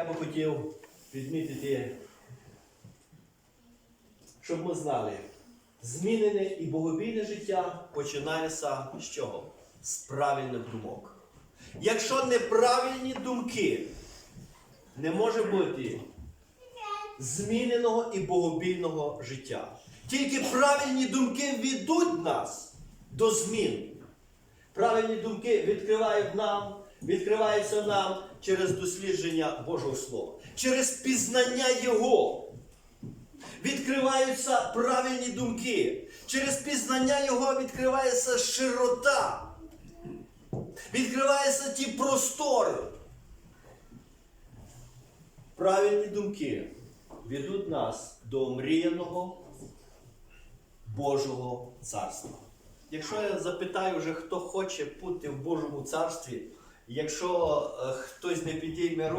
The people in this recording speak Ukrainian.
Я би хотів відмітити, щоб ми знали, змінене і богобійне життя починається з чого? З правильних думок. Якщо неправильні думки, не може бути зміненого і богобійного життя. Тільки правильні думки ведуть нас до змін. Правильні думки відкривають нам, відкриваються нам через дослідження Божого Слова, через пізнання Його. Відкриваються правильні думки. Через пізнання Його відкривається широта. Відкриваються ті простори. Правильні думки ведуть нас до мріяного Божого царства. Якщо я запитаю вже, хто хоче бути в Божому царстві, якщо е, хтось не підійме руку,